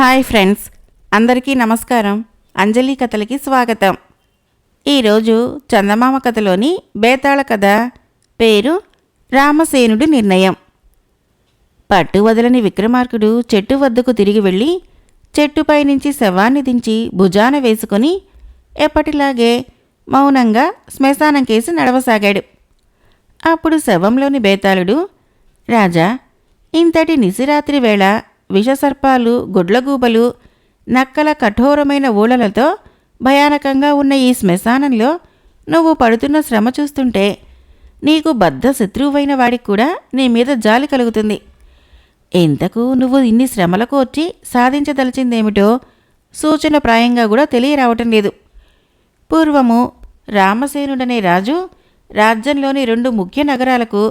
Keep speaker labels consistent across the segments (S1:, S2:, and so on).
S1: Hi friends అందరికీ నమస్కారం. అంజలి కథలకి స్వాగతం. ఈరోజు చందమామ కథలోని బేతాళ కథ పేరు రామసేనుడి నిర్ణయం. పట్టు వదలని విక్రమార్కుడు చెట్టు వద్దకు తిరిగి వెళ్ళి చెట్టుపై నుంచి శవాన్ని దించి భుజాన వేసుకొని ఎప్పటిలాగే మౌనంగా శ్మశానం కేసి నడవసాగాడు. అప్పుడు శవంలోని బేతాళుడు రాజా ఇంతటి నిశిరాత్రి వేళ విషసర్పాలు గుడ్లగూబలు నక్కల కఠోరమైన ఊళలతో భయానకంగా ఉన్న ఈ శ్మశానంలో నువ్వు పడుతున్న శ్రమ చూస్తుంటే నీకు బద్ధ శత్రువైన వాడికి కూడా నీ మీద జాలి కలుగుతుంది. ఇంతకు నువ్వు ఇన్ని శ్రమలకు వచ్చి సాధించదలిచిందేమిటో సూచనప్రాయంగా కూడా తెలియరావటం లేదు. పూర్వము రామసేనుడనే రాజు రాజ్యంలోని రెండు ముఖ్య నగరాలకు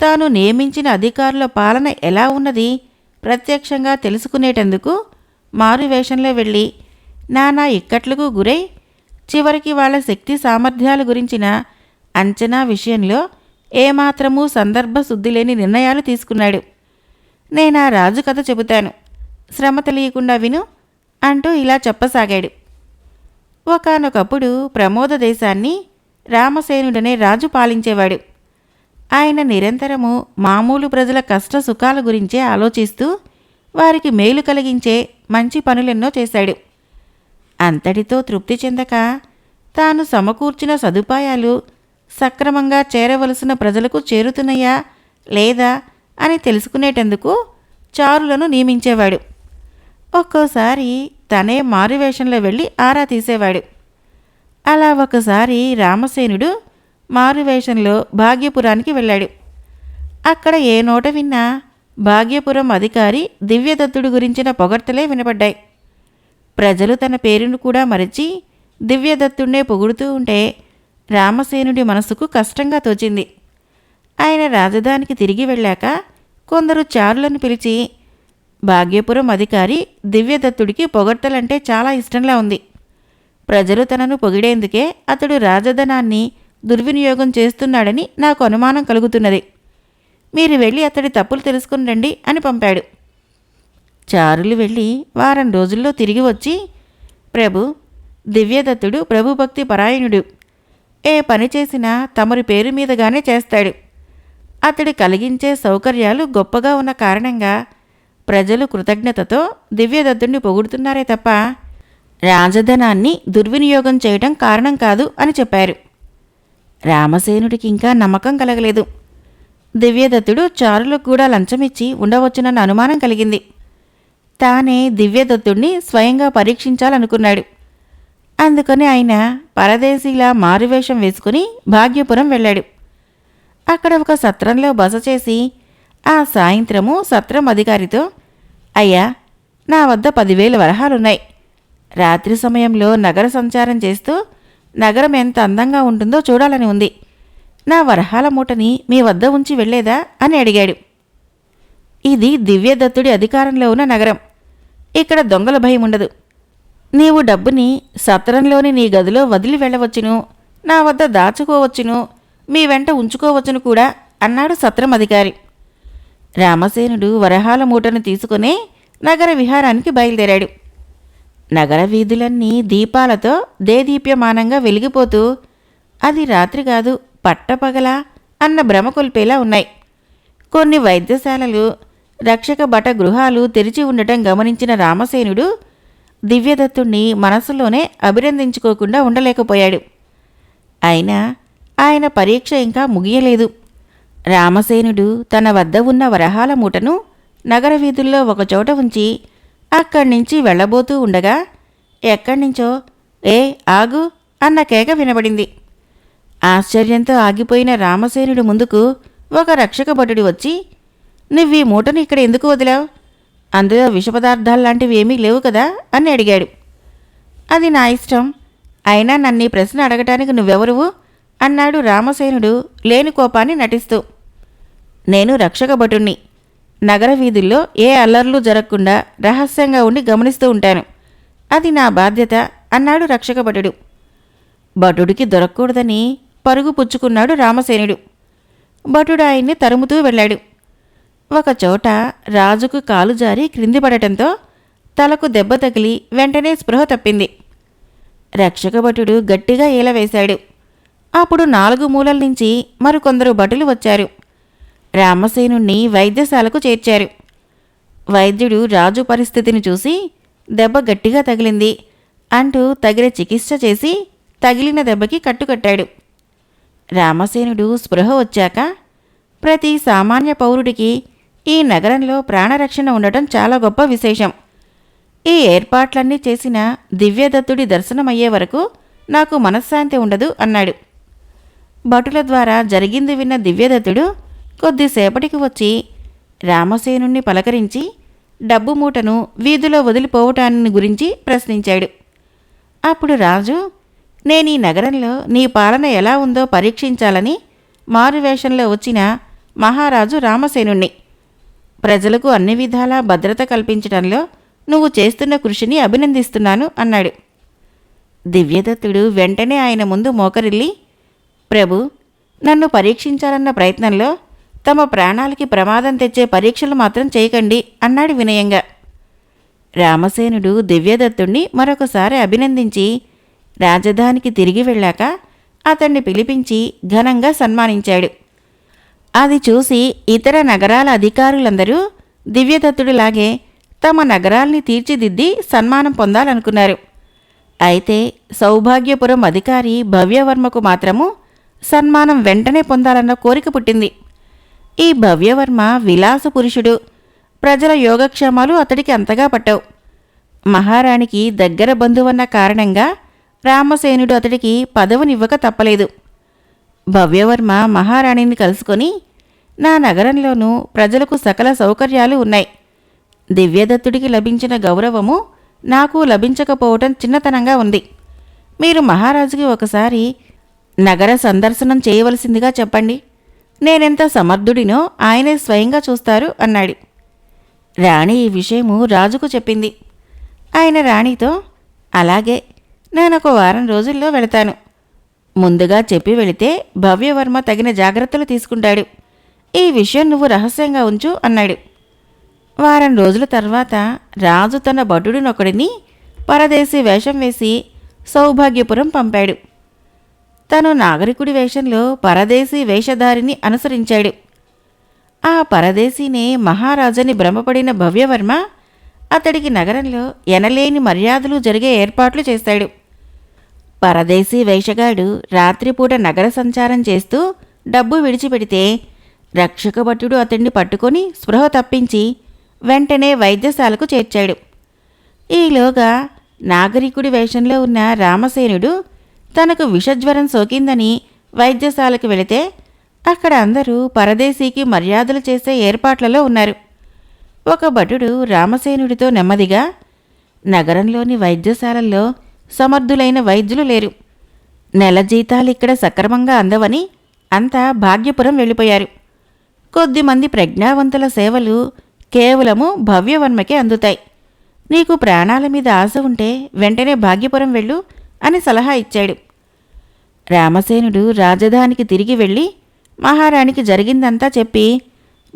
S1: తాను నియమించిన అధికారుల పాలన ఎలా ఉన్నది? ప్రత్యక్షంగా తెలుసుకునేటందుకు మారువేషంలో వెళ్ళి నానా ఇక్కట్లకు గురై చివరికి వాళ్ళ శక్తి సామర్థ్యాల గురించిన అంచనా విషయంలో ఏమాత్రమూ సందర్భ శుద్ధి లేని నిర్ణయాలు తీసుకున్నాడు. నేనా రాజు కథ చెబుతాను. శ్రమ తెలియకుండా విను అంటూ ఇలా చెప్పసాగాడు. ఒకానొకప్పుడు ప్రమోద దేశాన్ని రామసేనుడనే రాజు పాలించేవాడు. ఆయన నిరంతరము మామూలు ప్రజల కష్ట సుఖాల గురించే ఆలోచిస్తూ వారికి మేలు కలిగించే మంచి పనులెన్నో చేశాడు. అంతటితో తృప్తి చెందక తాను సమకూర్చిన సదుపాయాలు సక్రమంగా చేరవలసిన ప్రజలకు చేరుతున్నాయా లేదా అని తెలుసుకునేటందుకు చారులను నియమించేవాడు. ఒక్కోసారి తనే మారువేషంలో వెళ్ళి ఆరా తీసేవాడు. అలా ఒకసారి రామసేనుడు మారువేషంలో భాగ్యపురానికి వెళ్ళాడు. అక్కడ ఏ నోట విన్నా భాగ్యపురం అధికారి దివ్యదత్తుడు గురించిన పొగడ్తలే వినపడ్డాయి. ప్రజలు తన పేరును కూడా మరచి దివ్యదత్తుడే పొగుడుతూ ఉంటే రామసేనుడి మనసుకు కష్టంగా తోచింది. ఆయన రాజధానికి తిరిగి వెళ్ళాక కొందరు చారులను పిలిచి భాగ్యపురం అధికారి దివ్యదత్తుడికి పొగడ్తలంటే చాలా ఇష్టంలా ఉంది. ప్రజలు తనను పొగిడేందుకే అతడు రాజధనాన్ని దుర్వినియోగం చేస్తున్నాడని నాకు అనుమానం కలుగుతున్నది. మీరు వెళ్ళి అతడి తప్పులు తెలుసుకుని రండి అని పంపాడు. చారులు వెళ్ళి వారం రోజుల్లో తిరిగి వచ్చి ప్రభు దివ్యదత్తుడు ప్రభుభక్తి పరాయణుడు. ఏ పని చేసినా తమరి పేరు మీదగానే చేస్తాడు. అతడు కలిగించే సౌకర్యాలు గొప్పగా ఉన్న కారణంగా ప్రజలు కృతజ్ఞతతో దివ్యదత్తుడిని పొగుడుతున్నారే తప్ప రాజధనాన్ని దుర్వినియోగం చేయడం కారణం కాదు అని చెప్పారు. రామసేనుడికి ఇంకా నమ్మకం కలగలేదు. దివ్యదత్తుడు చారులకు కూడా లంచమిచ్చి ఉండవచ్చునన్న అనుమానం కలిగింది. తానే దివ్యదత్తుడిని స్వయంగా పరీక్షించాలనుకున్నాడు. అందుకని ఆయన పరదేశీలా మారువేషం వేసుకుని భాగ్యపురం వెళ్ళాడు. అక్కడ ఒక సత్రంలో బస చేసి ఆ సాయంత్రము సత్రం అధికారితో అయ్యా నా వద్ద పదివేల వరహాలున్నాయి. రాత్రి సమయంలో నగర సంచారం చేస్తూ నగరం ఎంత అందంగా ఉంటుందో చూడాలని ఉంది. నా వరహాల మూటని మీ వద్ద ఉంచి వెళ్ళేదా అని అడిగాడు. ఇది దివ్యదత్తుడి అధికారంలో ఉన్న నగరం. ఇక్కడ దొంగల భయం ఉండదు. నీవు డబ్బుని సత్రంలోని నీ గదిలో వదిలి వెళ్ళవచ్చును నా వద్ద దాచుకోవచ్చును మీ వెంట ఉంచుకోవచ్చును కూడా అన్నాడు సత్రం అధికారి రామసేనుడు వరహాల మూటను తీసుకుని నగర విహారానికి బయలుదేరాడు. నగర వీధులన్నీ దీపాలతో దేదీప్యమానంగా వెలిగిపోతూ అది రాత్రి కాదు పట్టపగల అన్న భ్రమ కొల్పేలా ఉన్నాయి. కొన్ని వైద్యశాలలు రక్షక బట గృహాలు తెరిచి ఉండటం గమనించిన రామసేనుడు దివ్యదత్తుణ్ణి మనసులోనే అభినందించుకోకుండా ఉండలేకపోయాడు. అయినా ఆయన పరీక్ష ఇంకా ముగియలేదు. రామసేనుడు తన వద్ద ఉన్న వరహాల మూటను నగర వీధుల్లో ఒకచోట ఉంచి అక్కడి నుంచి వెళ్ళబోతూ ఉండగా ఎక్కడి నుంచో? ఏ ఆగు అన్న కేక వినబడింది. ఆశ్చర్యంతో ఆగిపోయిన రామసేనుడు ముందుకు ఒక రక్షక భటుడు వచ్చి నువ్వు ఈ మూటను ఇక్కడ ఎందుకు వదిలావు? అందులో విష పదార్థాలు లాంటివి ఏమీ లేవు కదా? అని అడిగాడు. అది నా ఇష్టం. అయినా నన్ను ఈ ప్రశ్న అడగటానికి నువ్వెవరువు? అన్నాడు రామసేనుడు లేని కోపాన్ని నటిస్తూ. నేను రక్షక భటుణ్ణి. నగర వీధుల్లో ఏ అల్లర్లు జరగకుండా రహస్యంగా ఉండి గమనిస్తూ ఉంటాను. అది నా బాధ్యత అన్నాడు రక్షక భటుడు. భటుడికి దొరకకూడదని పరుగు పుచ్చుకున్నాడు రామసేనుడు. భటుడు ఆయన్ని తరుముతూ వెళ్ళాడు. ఒకచోట రాజుకు కాలు జారి క్రింది పడటంతో తలకు దెబ్బ తగిలి వెంటనే స్పృహ తప్పింది. రక్షకభటుడు గట్టిగా ఈలవేశాడు అప్పుడు నాలుగు మూలల నుంచి మరికొందరు భటులు వచ్చారు. రామసేనుణ్ణి వైద్యశాలకు చేర్చారు. వైద్యుడు రాజు పరిస్థితిని చూసి దెబ్బ గట్టిగా తగిలింది అంటూ తగిన చికిత్స చేసి తగిలిన దెబ్బకి కట్టుకట్టాడు. రామసేనుడు స్పృహ వచ్చాక ప్రతి సామాన్య పౌరుడికి ఈ నగరంలో ప్రాణరక్షణ ఉండటం చాలా గొప్ప విశేషం. ఈ ఏర్పాట్లన్నీ చేసిన దివ్యదత్తుడి దర్శనమయ్యే వరకు నాకు మనశ్శాంతి ఉండదు అన్నాడు. భటుల ద్వారా జరిగింది విన్న దివ్యదత్తుడు కొద్దిసేపటికి వచ్చి రామసేనుణ్ణి పలకరించి డబ్బు మూటను వీధిలో వదిలిపోవటాన్ని గురించి ప్రశ్నించాడు. అప్పుడు రాజు నేను ఈ నగరంలో నీ పాలన ఎలా ఉందో పరీక్షించాలని మారువేషంలో వచ్చిన మహారాజు రామసేనుణ్ణి. ప్రజలకు అన్ని విధాలా భద్రత కల్పించడంలో నువ్వు చేస్తున్న కృషిని అభినందిస్తున్నాను అన్నాడు. దివ్యదత్తుడు వెంటనే ఆయన ముందు మోకరిల్లి ప్రభు నన్ను పరీక్షించాలన్న ప్రయత్నంలో తమ ప్రాణాలకి ప్రమాదం తెచ్చే పరీక్షలు మాత్రం చేయకండి అన్నాడు వినయంగా. రామసేనుడు దివ్యదత్తుణ్ణి మరొకసారి అభినందించి రాజధానికి తిరిగి వెళ్ళాక అతన్ని పిలిపించి ఘనంగా సన్మానించాడు. అది చూసి ఇతర నగరాల అధికారులందరూ దివ్యదత్తుడిలాగే తమ నగరాల్ని తీర్చిదిద్ది సన్మానం పొందాలనుకున్నారు. అయితే సౌభాగ్యపురం అధికారి భవ్యవర్మకు మాత్రము సన్మానం వెంటనే పొందాలన్న కోరిక పుట్టింది. ఈ భవ్యవర్మ విలాస పురుషుడు. ప్రజల యోగక్షేమాలు అతడికి అంతగా పట్టవు. మహారాణికి దగ్గర బంధువన్న కారణంగా రామసేనుడు అతడికి పదవునివ్వక తప్పలేదు. భవ్యవర్మ మహారాణిని కలుసుకొని నా నగరంలోనూ ప్రజలకు సకల సౌకర్యాలు ఉన్నాయి. దివ్యదత్తుడికి లభించిన గౌరవము నాకు లభించకపోవటం చిన్నతనంగా ఉంది. మీరు మహారాజుకి ఒకసారి నగర సందర్శనం చేయవలసిందిగా చెప్పండి. నేనెంత సమర్థుడినో ఆయనే స్వయంగా చూస్తారు అన్నాడు. రాణి ఈ విషయము రాజుకు చెప్పింది. ఆయన రాణితో అలాగే నేనొక వారం రోజుల్లో వెళతాను. ముందుగా చెప్పి వెళితే భవ్యవర్మ తగిన జాగ్రత్తలు తీసుకుంటాడు. ఈ విషయం నువ్వు రహస్యంగా ఉంచు అన్నాడు. వారం రోజుల తర్వాత రాజు తన భటుడినొకడిని పరదేశీ వేషం వేసి సౌభాగ్యపురం పంపాడు. తను నాగరికుడి వేషంలో పరదేశీ వేషధారిని అనుసరించాడు. ఆ పరదేశీనే మహారాజని భ్రమపడిన భవ్యవర్మ అతడికి నగరంలో ఎనలేని మర్యాదలు జరిగే ఏర్పాట్లు చేశాడు పరదేశీ వేషగాడు రాత్రిపూట నగర సంచారం చేస్తూ డబ్బు విడిచిపెడితే రక్షకభటుడు అతన్ని పట్టుకొని స్పృహ తప్పించి వెంటనే వైద్యశాలకు చేర్చాడు. ఈలోగా నాగరికుడి వేషంలో ఉన్న రామసేనుడు తనకు విషజ్వరం సోకిందని వైద్యశాలకు వెళితే అక్కడ అందరూ పరదేశీకి మర్యాదలు చేసే ఏర్పాట్లలో ఉన్నారు. ఒక భటుడు రామసేనుడితో నెమ్మదిగా నగరంలోని వైద్యశాలల్లో సమర్థులైన వైద్యులు లేరు. నెల జీతాలు ఇక్కడ సక్రమంగా అందవని అంతా భాగ్యపురం వెళ్ళిపోయారు. కొద్దిమంది ప్రజ్ఞావంతుల సేవలు కేవలము భవ్యవర్మకే అందుతాయి. నీకు ప్రాణాల మీద ఆశ ఉంటే వెంటనే భాగ్యపురం వెళ్ళు అని సలహా ఇచ్చాడు. రామసేనుడు రాజధానికి తిరిగి వెళ్ళి మహారాణికి జరిగిందంతా చెప్పి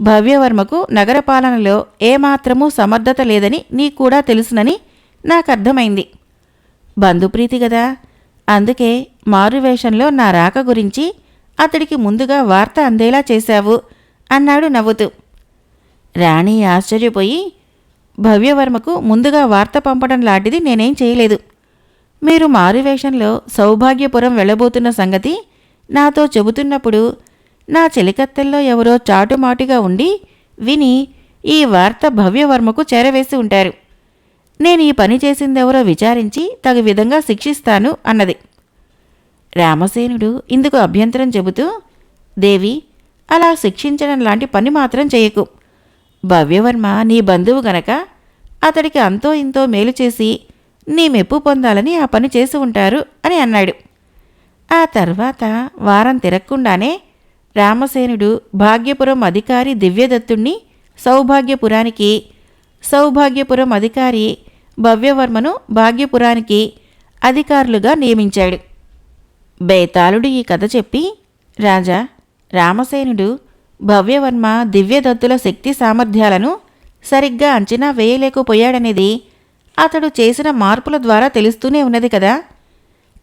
S1: భవ్యవర్మకు నగరపాలనలో ఏమాత్రమూ సమర్థత లేదని నీకు కూడా తెలుసునని నాకు అర్థమైంది బంధుప్రీతి గదా? అందుకే మారువేషంలో నా రాక గురించి అతడికి ముందుగా వార్త అందేలా చేశావు అన్నాడు నవ్వుతూ. రాణి ఆశ్చర్యపోయి భవ్యవర్మకు ముందుగా వార్త పంపడం లాంటిది నేనేం చేయలేదు. మీరు మారువేషంలో సౌభాగ్యపురం వెళ్ళబోతున్న సంగతి నాతో చెబుతున్నప్పుడు నా చెలికత్తెల్లో ఎవరో చాటుమాటుగా ఉండి విని ఈ వార్త భవ్యవర్మకు చేరవేసి ఉంటారు. నేను ఈ పని చేసిందెవరో విచారించి తగు విధంగా శిక్షిస్తాను అన్నది. రామసేనుడు ఇందుకు అభ్యంతరం చెబుతూ దేవి అలా శిక్షించడం లాంటి పని మాత్రం చేయకు. భవ్యవర్మ నీ బంధువు గనక అతడికి అంతో ఇంతో మేలు చేసి నీ మెప్పు పొందాలని ఆ పని చేసి ఉంటారు అని అన్నాడు. ఆ తర్వాత వారం తిరగకుండానే రామసేనుడు భాగ్యపురం అధికారి దివ్యదత్తుణ్ణి సౌభాగ్యపురానికి సౌభాగ్యపురం అధికారి భవ్యవర్మను భాగ్యపురానికి అధికారులుగా నియమించాడు. బేతాళుడు ఈ కథ చెప్పి రాజా రామసేనుడు భవ్యవర్మ దివ్యదత్తుల శక్తి సామర్థ్యాలను సరిగ్గా అంచనా వేయలేకపోయాడనేది అతడు చేసిన మార్పుల ద్వారా తెలుస్తూనే ఉన్నది కదా.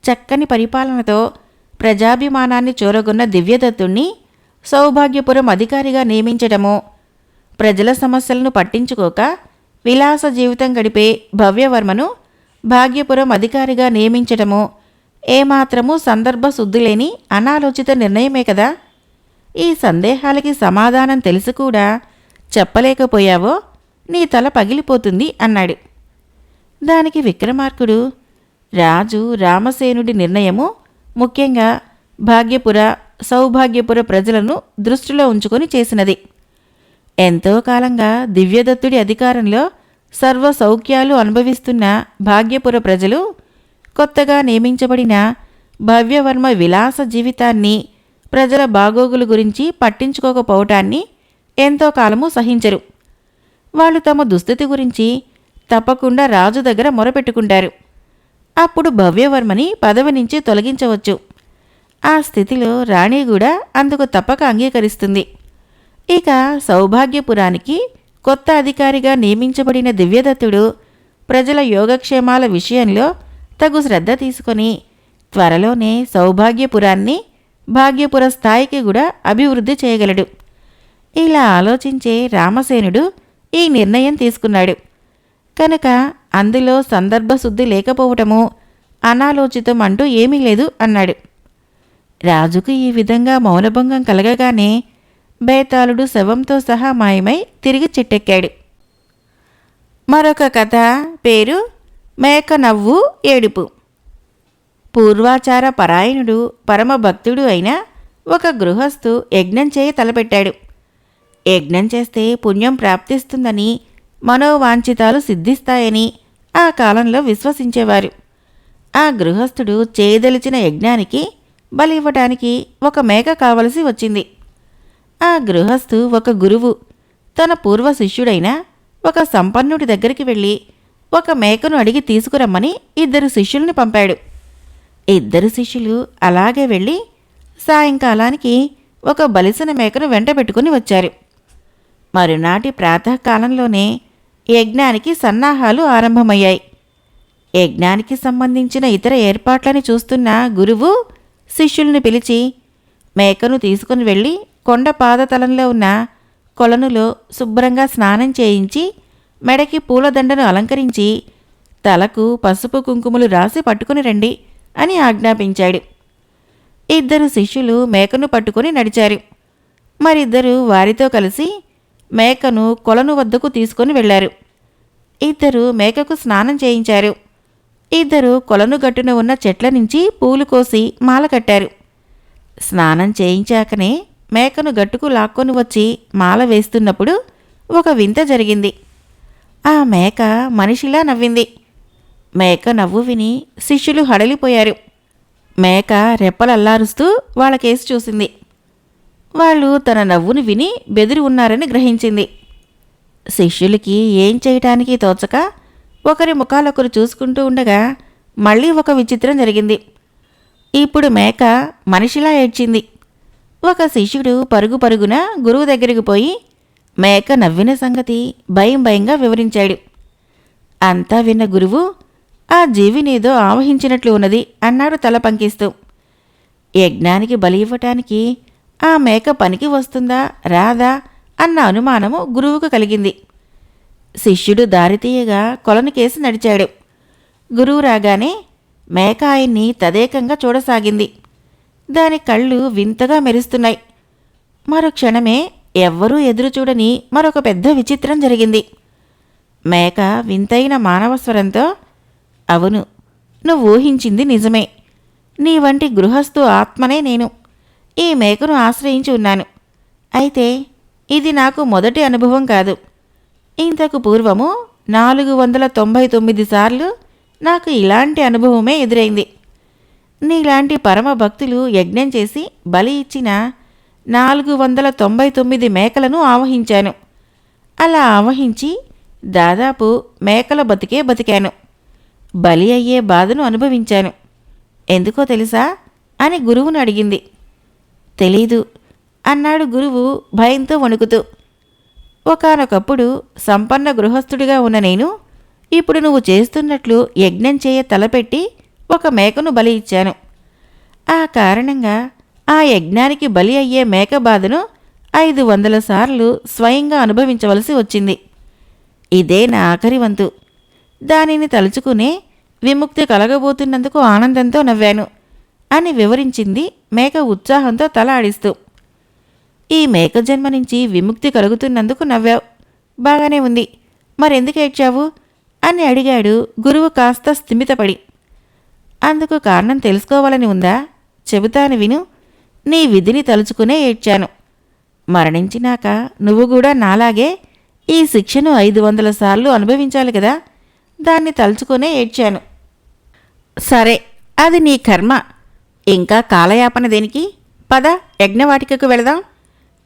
S1: చక్కని పరిపాలనతో ప్రజాభిమానాన్ని చూరగొన్న దివ్యదత్తుణ్ణి సౌభాగ్యపురం అధికారిగా నియమించడము ప్రజల సమస్యలను పట్టించుకోక విలాస జీవితం గడిపే భవ్యవర్మను భాగ్యపురం అధికారిగా నియమించటము ఏమాత్రమూ సందర్భ శుద్ధిలేని అనాలోచిత నిర్ణయమే కదా. ఈ సందేహాలకి సమాధానం తెలిసి కూడా చెప్పలేకపోయావో నీ తల పగిలిపోతుంది అన్నాడు. దానికి విక్రమార్కుడు రాజు రామసేనుడి నిర్ణయము ముఖ్యంగా భాగ్యపుర సౌభాగ్యపుర ప్రజలను దృష్టిలో ఉంచుకొని చేసినది. ఎంతో కాలంగా దివ్యదత్తుడి అధికారంలో సర్వ సౌఖ్యాలు అనుభవిస్తున్న భాగ్యపుర ప్రజలు కొత్తగా నియమించబడిన భవ్యవర్మ విలాస జీవితాన్ని ప్రజల బాగోగుల గురించి పట్టించుకోకపోవటాన్ని ఎంతో కాలము సహించరు. వాళ్ళు తమ దుస్థితి గురించి తప్పకుండా రాజు దగ్గర మొరపెట్టుకుంటారు. అప్పుడు భవ్యవర్మని పదవి నుంచి తొలగించవచ్చు. ఆ స్థితిలో రాణి కూడా అందుకు తప్పక అంగీకరిస్తుంది. ఇక సౌభాగ్యపురానికి కొత్త అధికారిగా నియమించబడిన దివ్యదత్తుడు ప్రజల యోగక్షేమాల విషయంలో తగు శ్రద్ధ తీసుకొని త్వరలోనే సౌభాగ్యపురాన్ని భాగ్యపుర స్థాయికి కూడా అభివృద్ధి చేయగలడు. ఇలా ఆలోచించే రామసేనుడు ఈ నిర్ణయం తీసుకున్నాడు. కనుక అందులో సందర్భశుద్ధి లేకపోవటము అనాలోచితం అంటూ ఏమీ లేదు అన్నాడు. రాజుకు ఈ విధంగా మౌనభంగం కలగగానే బేతాళుడు శవంతో సహా మాయమై తిరిగి చెట్టెక్కాడు. మరొక కథ పేరు మేక నవ్వు ఏడుపు. పూర్వాచార పరాయణుడు పరమభక్తుడు అయిన ఒక గృహస్థు యజ్ఞం చేయ తలపెట్టాడు. యజ్ఞం చేస్తే పుణ్యం ప్రాప్తిస్తుందని మనోవాంఛితాలు సిద్ధిస్తాయని ఆ కాలంలో విశ్వసించేవారు. ఆ గృహస్థుడు చేయదలిచిన యజ్ఞానికి బలి ఇవ్వటానికి ఒక మేక కావలసి వచ్చింది. ఆ గృహస్థు ఒక గురువు. తన పూర్వ శిష్యుడైన ఒక సంపన్నుడి దగ్గరికి వెళ్ళి ఒక మేకను అడిగి తీసుకురమ్మని ఇద్దరు శిష్యుల్ని పంపాడు. ఇద్దరు శిష్యులు అలాగే వెళ్ళి సాయంకాలానికి ఒక బలిసిన మేకను వెంట పెట్టుకుని వచ్చారు. మరునాటి ప్రాతకాలంలోనే యజ్ఞానికి సన్నాహాలు ఆరంభమయ్యాయి. యజ్ఞానికి సంబంధించిన ఇతర ఏర్పాట్లని చూస్తున్న గురువు శిష్యుల్ని పిలిచి మేకను తీసుకుని వెళ్ళి కొండ పాదతలంలో ఉన్న కొలనులో శుభ్రంగా స్నానం చేయించి మెడకి పూలదండను అలంకరించి తలకు పసుపు కుంకుమలు రాసి పట్టుకుని రండి అని ఆజ్ఞాపించాడు. ఇద్దరు శిష్యులు మేకను పట్టుకొని నడిచారు. మరిద్దరు వారితో కలిసి మేకను కొలను వద్దకు తీసుకొని వెళ్ళారు ఇద్దరు మేకకు స్నానం చేయించారు. ఇద్దరు కొలను గట్టున ఉన్న చెట్ల నుంచి పూలు కోసి మాల కట్టారు. స్నానం చేయించాకనే మేకను గట్టుకు లాక్కొని వచ్చి మాల వేస్తున్నప్పుడు ఒక వింత జరిగింది. ఆ మేక మనిషిలా నవ్వింది. మేక నవ్వు విని శిష్యులు హడలిపోయారు. మేక రెప్పలల్లారుస్తూ వాళ్ళకేసి చూసింది. వాళ్ళు తన నవ్వును విని బెదిరి ఉన్నారని గ్రహించింది. శిష్యులకి ఏం చేయటానికి తోచక ఒకరి ముఖాలొకరు చూసుకుంటూ ఉండగా మళ్ళీ ఒక విచిత్రం జరిగింది. ఇప్పుడు మేక మనిషిలా ఏడ్చింది. ఒక శిష్యుడు పరుగు పరుగున గురువు దగ్గరికి పోయి మేక నవ్విన సంగతి భయం భయంగా వివరించాడు. అంతా విన్న గురువు ఆ జీవినేదో ఆవహించినట్లు ఉన్నది అన్నాడు తల పంకిస్తూ. యజ్ఞానికి బలి ఇవ్వటానికి ఆ మేక పనికి వస్తుందా? రాదా? అన్న అనుమానము గురువుకు కలిగింది. శిష్యుడు దారితీయగా కొలను కేసి నడిచాడు. గురువు రాగానే మేక ఆయన్ని తదేకంగా చూడసాగింది. దాని కళ్ళు వింతగా మెరుస్తున్నాయి. మరో క్షణమే ఎవ్వరూ ఎదురుచూడని మరొక పెద్ద విచిత్రం జరిగింది. మేక వింతైన మానవస్వరంతో అవును నువ్వు ఊహించింది నిజమే. నీ వంటి గృహస్థు ఆత్మనే నేను. ఈ మేకను ఆశ్రయించి ఉన్నాను. అయితే ఇది నాకు మొదటి అనుభవం కాదు. ఇంతకు పూర్వము నాలుగు వందల తొంభై తొమ్మిది సార్లు నాకు ఇలాంటి అనుభవమే ఎదురైంది. నీలాంటి పరమ భక్తులు యజ్ఞం చేసి బలి ఇచ్చిన నాలుగు వందల తొంభై తొమ్మిది మేకలను ఆవహించాను. అలా ఆవహించి దాదాపు మేకల బతికే బతికాను. బలి అయ్యే బాధను అనుభవించాను. ఎందుకో తెలుసా అని గురువును అడిగింది. తెలీదు అన్నాడు గురువు భయంతో వణుకుతూ. ఒకానొకప్పుడు సంపన్న గృహస్థుడిగా ఉన్న నేను ఇప్పుడు నువ్వు చేస్తున్నట్లు యజ్ఞం చేయ తలపెట్టి ఒక మేకను బలి ఇచ్చాను. ఆ కారణంగా ఆ యజ్ఞానికి బలి అయ్యే మేక బాధను ఐదు వందల సార్లు స్వయంగా అనుభవించవలసి వచ్చింది. ఇదే నా ఆఖరి వంతు. దానిని తలుచుకునే విముక్తి కలగబోతున్నందుకు ఆనందంతో నవ్వాను. అని వివరించింది మేక ఉత్సాహంతో తల ఆడిస్తూ. ఈ మేక జన్మ నుంచి విముక్తి కలుగుతున్నందుకు నవ్వావు. బాగానే ఉంది. మరెందుకు ఏడ్చావు? అని అడిగాడు గురువు కాస్త స్థిమితపడి. అందుకు కారణం తెలుసుకోవాలని ఉందా? చెబుతాను విను. నీ విధిని తలుచుకునే ఏడ్చాను. మరణించినాక నువ్వు కూడా నాలాగే ఈ శిక్షను ఐదు వందల సార్లు అనుభవించాలి కదా? దాన్ని తలుచుకునే ఏడ్చాను. సరే అది నీ కర్మ. ఇంకా కాలయాపన దేనికి? పద యజ్ఞవాటికకు వెళదాం.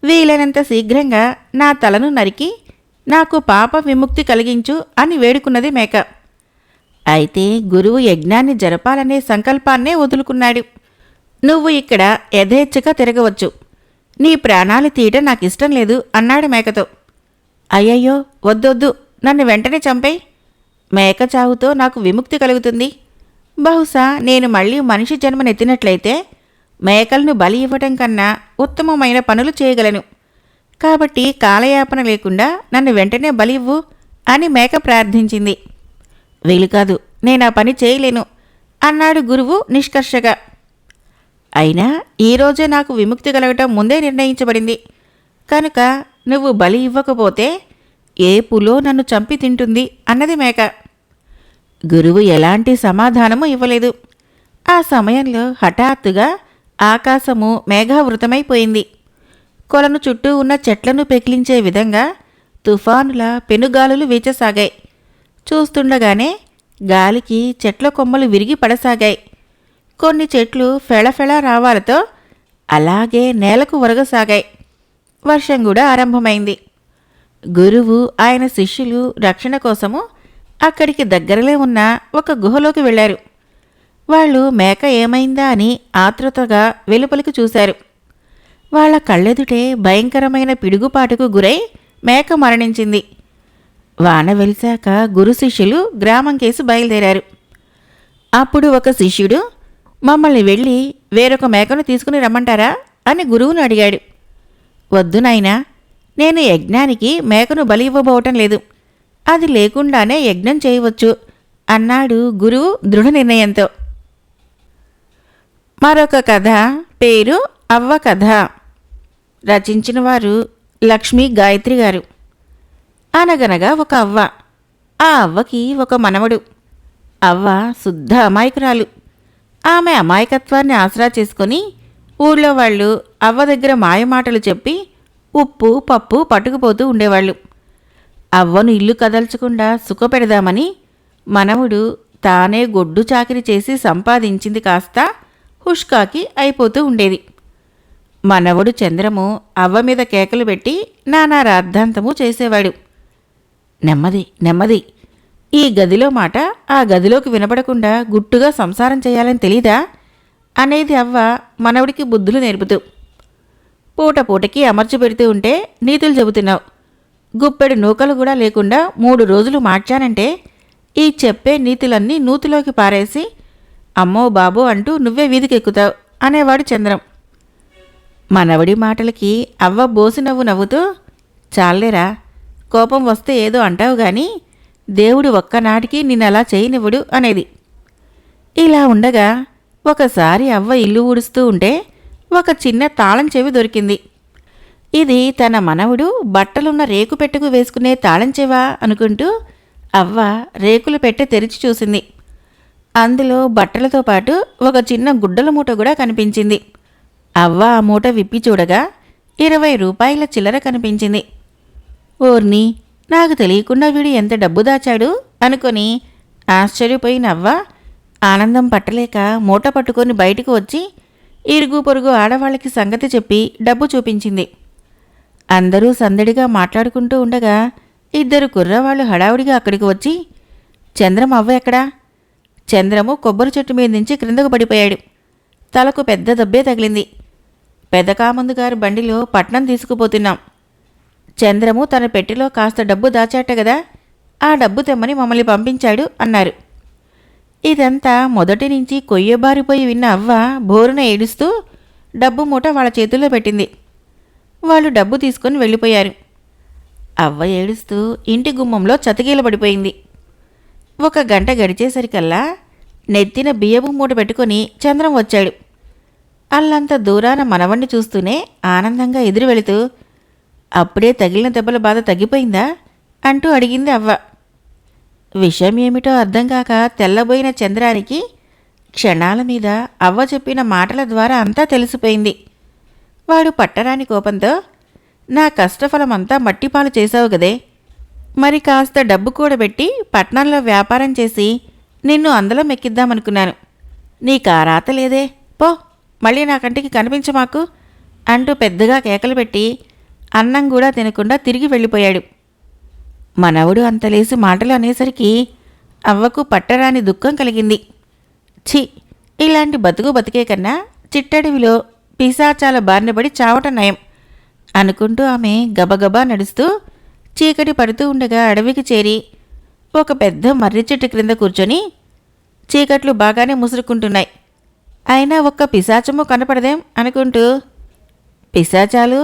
S1: వీలైనంత శీఘ్రంగా నా తలను నరికి నాకు పాప విముక్తి కలిగించు అని వేడుకున్నది మేక. అయితే గురువు యజ్ఞాన్ని జరపాలనే సంకల్పాన్నే వదులుకున్నాడు. నువ్వు ఇక్కడ యథేచ్ఛగా తిరగవచ్చు. నీ ప్రాణాలు తీయటం నాకు ఇష్టం లేదు అన్నాడు మేకతో. అయ్యయ్యో వద్దొద్దు. నన్ను వెంటనే చంపేయి. మేక చావుతో నాకు విముక్తి కలుగుతుంది. బహుశా నేను మళ్ళీ మనిషి జన్మనెత్తినట్లయితే మేకలను బలి ఇవ్వటం కన్నా ఉత్తమమైన పనులు చేయగలను. కాబట్టి కాలయాపన లేకుండా నన్ను వెంటనే బలి ఇవ్వు అని మేక ప్రార్థించింది. వీలు కాదు నేను ఆ పని చేయలేను అన్నాడు గురువు నిష్కర్షగా. అయినా ఈరోజే నాకు విముక్తి కలగటం ముందే నిర్ణయించబడింది. కనుక నువ్వు బలి ఇవ్వకపోతే ఏ పులో నన్ను చంపి తింటుంది అన్నది మేక. గురువు ఎలాంటి సమాధానము ఇవ్వలేదు. ఆ సమయంలో హఠాత్తుగా ఆకాశము మేఘావృతమైపోయింది. కొలను చుట్టూ ఉన్న చెట్లను పెకిలించే విధంగా తుఫానుల పెనుగాలులు వీచసాగాయి. చూస్తుండగానే గాలికి చెట్ల కొమ్మలు విరిగి పడసాగాయి. కొన్ని చెట్లు ఫెళఫెళ రావాలతో అలాగే నేలకు ఒరగసాగాయి. వర్షం కూడా ఆరంభమైంది. గురువు ఆయన శిష్యులు రక్షణ కోసము అక్కడికి దగ్గరలో ఉన్న ఒక గుహలోకి వెళ్ళారు. వాళ్ళు మేక ఏమైందా అని ఆతృతగా వెలుపలికి చూశారు. వాళ్ళ కళ్ళెదుటే భయంకరమైన పిడుగుపాటుకు గురై మేక మరణించింది. వాన వెలిశాక గురు శిష్యులు గ్రామం కేసు బయలుదేరారు. అప్పుడు ఒక శిష్యుడు మమ్మల్ని వెళ్ళి వేరొక మేకను తీసుకుని రమ్మంటారా? అని గురువును అడిగాడు. వద్దు నాయనా నేను యజ్ఞానికి మేకను బలి ఇవ్వబోవటం లేదు. అది లేకుండానే యజ్ఞం చేయవచ్చు అన్నాడు గురువు దృఢ నిర్ణయంతో. మరొక కథ పేరు అవ్వ కథ. రచించిన వారు లక్ష్మీ గాయత్రి గారు. అనగనగా ఒక అవ్వ. ఆ అవ్వకి ఒక మనవడు. అవ్వ శుద్ధ అమాయకురాలు. ఆమె అమాయకత్వాన్ని ఆసరా చేసుకొని ఊళ్ళో వాళ్ళు అవ్వ దగ్గర మాయమాటలు చెప్పి ఉప్పు పప్పు పట్టుకుపోతూ ఉండేవాళ్ళు. అవ్వను ఇల్లు కదల్చకుండా సుఖపెడదామని మనవుడు తానే గొడ్డు చాకిరి చేసి సంపాదించింది కాస్త హుష్కాకి అయిపోతూ ఉండేది. మనవడు చంద్రము అవ్వ మీద కేకలు పెట్టి నానా రాద్ధాంతము చేసేవాడు. నెమ్మది నెమ్మది. ఈ గదిలో మాట ఆ గదిలోకి వినపడకుండా గుట్టుగా సంసారం చేయాలని తెలీదా? అనేది అవ్వ మనవడికి బుద్ధులు నేర్పుతూ పూట పూటకి అమర్చి పెడుతూ ఉంటే నీతులు చెబుతున్నావు. గుప్పెడు నూకలు కూడా లేకుండా మూడు రోజులు మార్చానంటే ఈ చెప్పే నీతులన్నీ నూతిలోకి పారేసి అమ్మో బాబో అంటూ నువ్వే వీధికెక్కుతావు అనేవాడు చంద్రం. మనవడి మాటలకి అవ్వ బోసి నవ్వు నవ్వుతూ చాలేరా కోపం వస్తే ఏదో అంటావు కానీ దేవుడు ఒక్కనాటికి నిన్నలా చేయనివ్వడు అనేది. ఇలా ఉండగా ఒకసారి అవ్వ ఇల్లు ఊడుస్తూ ఉంటే ఒక చిన్న తాళం చెవి దొరికింది. ఇది తన మనవుడు బట్టలున్న రేకు పెట్టకు వేసుకునే తాళం చెవా అనుకుంటూ అవ్వ రేకులు పెట్టె తెరిచి చూసింది. అందులో బట్టలతో పాటు ఒక చిన్న గుడ్డల మూట కూడా కనిపించింది. అవ్వ ఆ మూట విప్పి చూడగా ఇరవై రూపాయల చిల్లర కనిపించింది. ఓర్ని నాకు తెలియకుండా వీడు ఎంత డబ్బు దాచాడు అనుకొని ఆశ్చర్యపోయిన అవ్వ ఆనందం పట్టలేక మూట పట్టుకొని బయటకు వచ్చి ఇరుగు పొరుగు ఆడవాళ్ళకి సంగతి చెప్పి డబ్బు చూపించింది. అందరూ సందడిగా మాట్లాడుకుంటూ ఉండగా ఇద్దరు కుర్రవాళ్ళు హడావుడిగా అక్కడికి వచ్చి చంద్రం అవ్వ ఎక్కడా? చంద్రము కొబ్బరి చెట్టు మీద నుంచి క్రిందకు పడిపోయాడు. తలకు పెద్ద దెబ్బే తగిలింది. పెదకామందు గారి బండిలో పట్నం తీసుకుపోతున్నాం. చంద్రము తన పెట్టెలో కాస్త డబ్బు దాచాట కదా ఆ డబ్బు తెమ్మని మమ్మల్ని పంపించాడు అన్నారు. ఇదంతా మొదటి నుంచి కొయ్యబారిపోయి విన్న అవ్వ బోరున ఏడుస్తూ డబ్బు మూట వాళ్ళ చేతుల్లో పెట్టింది. వాళ్ళు డబ్బు తీసుకొని వెళ్ళిపోయారు. అవ్వ ఏడుస్తూ ఇంటి గుమ్మంలో చతికీలబడిపోయింది ఒక గంట గడిచేసరికల్లా నెత్తిన బియ్యపు మూట పెట్టుకొని చంద్రం వచ్చాడు. అల్లంత దూరాన మనవణ్ణి చూస్తూనే ఆనందంగా ఎదురు వెళుతూ అప్పుడే తగిలిన దెబ్బల బాధ తగ్గిపోయిందా? అంటూ అడిగింది అవ్వ. విషయం ఏమిటో అర్థం కాక తెల్లబోయిన చంద్రానికి క్షణాల మీద అవ్వ చెప్పిన మాటల ద్వారా అంతా తెలిసిపోయింది. వాడు పట్టరాని కోపంతో నా కష్టఫలమంతా మట్టిపాలు చేశావు కదే మరి కాస్త డబ్బు కూడబెట్టి పట్నంలో వ్యాపారం చేసి నిన్ను అందులో మెక్కిద్దామనుకున్నాను. నీకు ఆ రాత లేదే. పో మళ్ళీ నా కంటికి కనిపించమాకు అంటూ పెద్దగా కేకలు పెట్టి అన్నం కూడా తినకుండా తిరిగి వెళ్ళిపోయాడు. మనవడు అంతలేసి మాటలు అనేసరికి అవ్వకు పట్టరాని దుఃఖం కలిగింది. ఛీ ఇలాంటి బతుకు బతికే కన్నా చిట్టడవిలో పిశాచాల బారినబడి చావట నయం అనుకుంటూ ఆమె గబగబా నడుస్తూ చీకటి పడుతూ ఉండగా అడవికి చేరి ఒక పెద్ద మర్రి చెట్టు క్రింద కూర్చొని చీకట్లు బాగానే ముసురుకుంటున్నాయి. అయినా ఒక్క పిశాచము కనపడదేం అనుకుంటూ పిశాచాలు?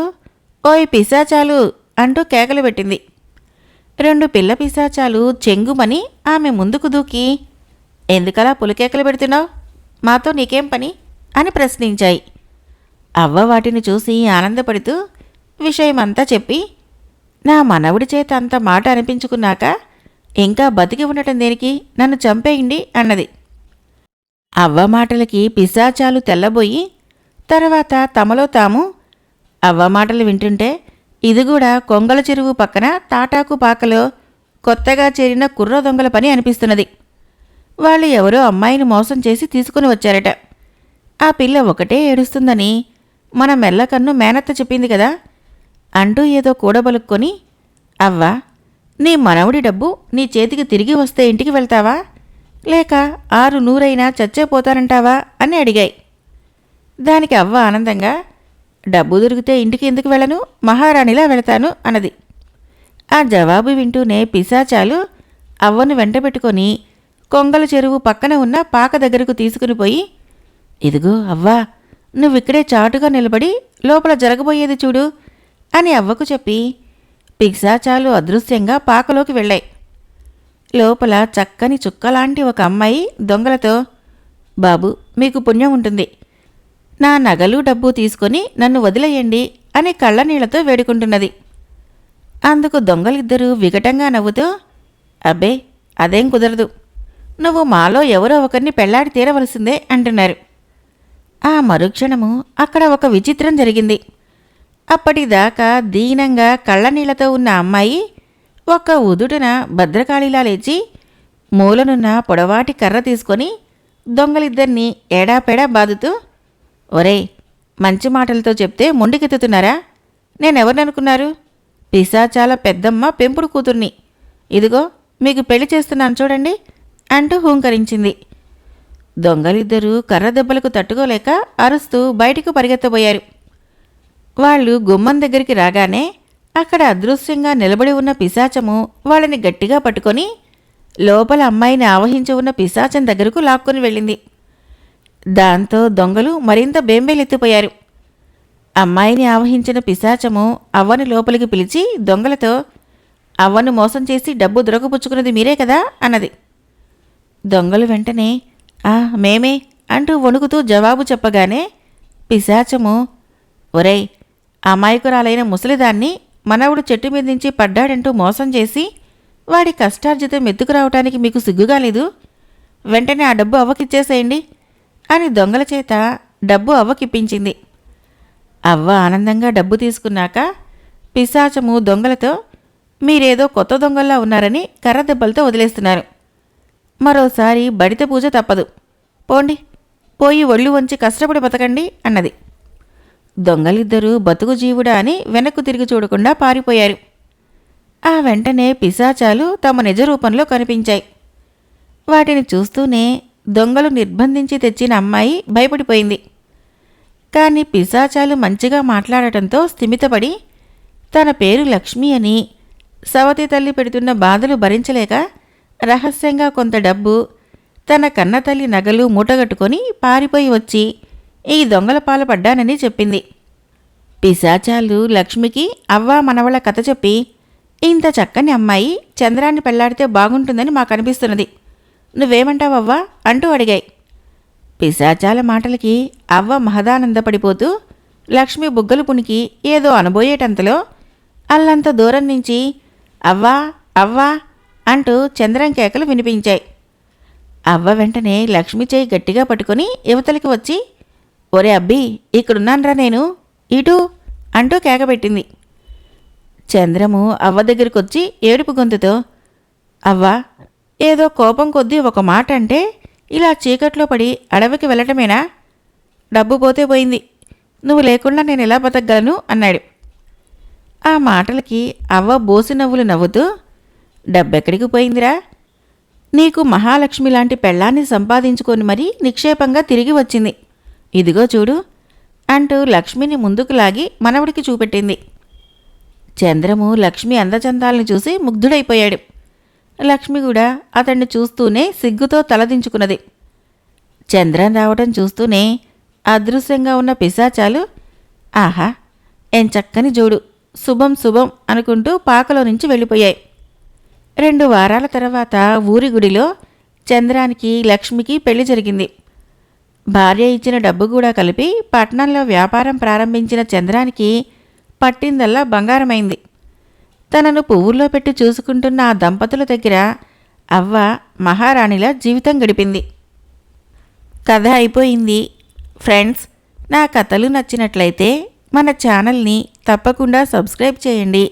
S1: ఓయ్ పిశాచాలు! అంటూ కేకలు పెట్టింది. రెండు పిల్ల పిశాచాలు చెంగుమని ఆమె ముందుకు దూకి ఎందుకలా పులికేకలు పెడుతున్నావు? మాతో నీకేం పని? అని ప్రశ్నించాయి. అవ్వ వాటిని చూసి ఆనందపడుతూ విషయమంతా చెప్పి నా మనవుడి చేత అంత మాట అనిపించుకున్నాక ఇంకా బతికి ఉండటం దేనికి నన్ను చంపేయండి అన్నది. అవ్వ మాటలకి పిశాచాలు తెల్లబోయి తర్వాత తమలో తాము అవ్వ మాటలు వింటుంటే ఇది కూడా కొంగల చెరువు పక్కన తాటాకు పాకలో కొత్తగా చేరిన కుర్ర దొంగల పని అనిపిస్తున్నది. వాళ్ళు ఎవరో అమ్మాయిని మోసం చేసి తీసుకుని వచ్చారట. ఆ పిల్ల ఒకటే ఏడుస్తుందని మన మెల్లకన్ను మేనత్త చెప్పింది కదా? అంటూ ఏదో కూడబలుక్కొని అవ్వా నీ మనవడి డబ్బు నీ చేతికి తిరిగి వస్తే ఇంటికి వెళ్తావా? లేక ఆరు నూరైనా చచ్చేపోతానంటావా? అని అడిగాయి. దానికి అవ్వ ఆనందంగా డబ్బు దొరికితే ఇంటికి ఎందుకు వెళ్ళను? మహారాణిలా వెళతాను అన్నది. ఆ జవాబు వింటూనే పిశాచాలు అవ్వను వెంటబెట్టుకొని కొంగల చెరువు పక్కన ఉన్న పాక దగ్గరకు తీసుకుని పోయి ఇదిగో అవ్వా నువ్విక్కడే చాటుగా నిలబడి లోపల జరగబోయేది చూడు అని అవ్వకు చెప్పి పిశాచాలు అదృశ్యంగా పాకలోకి వెళ్ళాయి. లోపల చక్కని చుక్కలాంటి ఒక అమ్మాయి దొంగలతో బాబు మీకు పుణ్యం ఉంటుంది. నా నగలు డబ్బు తీసుకొని నన్ను వదిలేయండి అని కళ్ళనీళ్ళతో వేడుకుంటున్నది. అందుకు దొంగలిద్దరూ వికటంగా నవ్వుతూ అబ్బే అదేం కుదరదు. నువ్వు మాలో ఎవరో ఒకరిని పెళ్ళాడి తీరవలసిందే అంటున్నారు. ఆ మరుక్షణము అక్కడ ఒక విచిత్రం జరిగింది. అప్పటిదాకా దీనంగా కళ్ళనీళ్ళతో ఉన్న అమ్మాయి ఒక ఉదుటన భద్రకాళిలా లేచి మూలనున్న పొడవాటి కర్ర తీసుకొని దొంగలిద్దరినీ ఏడాపెడా బాదుతూ ఒరేయ్ మంచి మాటలతో చెప్తే మొండికెత్తుతున్నారా? నేనెవరిననుకున్నారు? పిశాచాల పెద్దమ్మ పెంపుడు కూతుర్ని. ఇదిగో మీకు పెళ్ళి చేస్తున్నాను చూడండి అంటూ హూంకరించింది. దొంగలిద్దరూ కర్ర దెబ్బలకు తట్టుకోలేక అరుస్తూ బయటకు పరిగెత్తబోయారు. వాళ్ళు గుమ్మం దగ్గరికి రాగానే అక్కడ అదృశ్యంగా నిలబడి ఉన్న పిశాచము వాళ్ళని గట్టిగా పట్టుకొని లోపల అమ్మాయిని ఆవహించి ఉన్న పిశాచం దగ్గరకు లాక్కొని వెళ్ళింది. దాంతో దొంగలు మరింత బేంబేలెత్తిపోయారు. అమ్మాయిని ఆవహించిన పిశాచము అవ్వని లోపలికి పిలిచి దొంగలతో అవ్వను మోసం చేసి డబ్బు దొరకపుచ్చుకున్నది మీరే కదా? అన్నది. దొంగలు వెంటనే ఆ మేమే అంటూ వణుకుతూ జవాబు చెప్పగానే పిశాచము. ఒరేయ్ అమాయకురాలైన ముసలిదాన్ని మనవడు చెట్టు మీద నుంచి పడ్డాడంటూ మోసం చేసి వాడి కష్టార్జితం ఎత్తుకురావటానికి మీకు సిగ్గుగా లేదు? వెంటనే ఆ డబ్బు అవ్వకిచ్చేసేయండి అని దొంగల చేత డబ్బు అవ్వకిప్పించింది. అవ్వ ఆనందంగా డబ్బు తీసుకున్నాక పిశాచము దొంగలతో మీరేదో కొత్త దొంగల్లా ఉన్నారని కర్ర దెబ్బలతో వదిలేస్తున్నారు. మరోసారి బడిత పూజ తప్పదు. పోండి. పోయి ఒళ్ళు వంచి కష్టపడి బతకండి అన్నది. దొంగలిద్దరూ బతుకు జీవుడా అని వెనక్కు తిరిగి చూడకుండా పారిపోయారు. ఆ వెంటనే పిశాచాలు తమ నిజ రూపంలో కనిపించాయి. వాటిని చూస్తూనే దొంగలు నిర్బంధించి తెచ్చిన అమ్మాయి భయపడిపోయింది. కానీ పిశాచాలు మంచిగా మాట్లాడటంతో స్థిమితపడి తన పేరు లక్ష్మి అని సవతి తల్లి పెడుతున్న బాధలు భరించలేక రహస్యంగా కొంత డబ్బు తన కన్నతల్లి నగలు మూటగట్టుకొని పారిపోయి వచ్చి ఈ దొంగల పాలపడ్డానని చెప్పింది. పిశాచాలు లక్ష్మికి అవ్వా మనవళ కథ చెప్పి ఇంత చక్కని అమ్మాయి చంద్రాన్ని పెళ్ళాడితే బాగుంటుందని మాకు అనిపిస్తున్నది. నువ్వేమంటావవ్వా? అంటూ అడిగాయి. పిశాచాల మాటలకి అవ్వ మహదానందపడిపోతూ లక్ష్మి బుగ్గలు పునికి ఏదో అనబోయేటంతలో అల్లంత దూరం నుంచి అవ్వా అవ్వా అంటూ చంద్రం కేకలు వినిపించాయి. అవ్వ వెంటనే లక్ష్మి చేయి గట్టిగా పట్టుకొని యువతలకి వచ్చి ఒరే అబ్బి ఇక్కడున్నానరా నేను. ఇటు అంటూ కేకబెట్టింది. చంద్రము అవ్వ దగ్గరికి వచ్చి ఏడుపు గొంతుతో అవ్వా ఏదో కోపం కొద్దీ ఒక మాట అంటే ఇలా చీకట్లో పడి అడవికి వెళ్ళటమేనా? డబ్బు పోతే పోయింది. నువ్వు లేకుండా నేను ఎలా బతకగలను? అన్నాడు. ఆ మాటలకి అవ్వ బోసి నవ్వులు నవ్వుతూ డబ్బెక్కడికి పోయిందిరా? నీకు మహాలక్ష్మి లాంటి పెళ్ళాన్ని సంపాదించుకొని మరీ నిక్షేపంగా తిరిగి వచ్చింది. ఇదిగో చూడు అంటూ లక్ష్మిని ముందుకు లాగి మనవడికి చూపెట్టింది. చంద్రము లక్ష్మి అందచందాలను చూసి ముగ్ధుడైపోయాడు. లక్ష్మి కూడా అతన్ని చూస్తూనే సిగ్గుతో తలదించుకున్నది. చంద్రం రావటం చూస్తూనే అదృశ్యంగా ఉన్న పిశాచాలు ఆహా ఎంచక్కని జోడు శుభం శుభం అనుకుంటూ పాకలో నుంచి వెళ్ళిపోయాయి. రెండు వారాల తర్వాత ఊరి గుడిలో చంద్రానికి లక్ష్మికి పెళ్ళి జరిగింది. భార్య ఇచ్చిన డబ్బు కూడా కలిపి పట్నంలో వ్యాపారం ప్రారంభించిన చంద్రానికి పట్టిందల్లా బంగారమైంది. తనను పువ్వుల్లో పెట్టి చూసుకుంటున్న ఆ దంపతుల దగ్గర అవ్వ మహారాణిలా జీవితం గడిపింది. కథ అయిపోయింది. ఫ్రెండ్స్ నా కథలు నచ్చినట్లయితే మన ఛానల్ని తప్పకుండా సబ్స్క్రైబ్ చేయండి.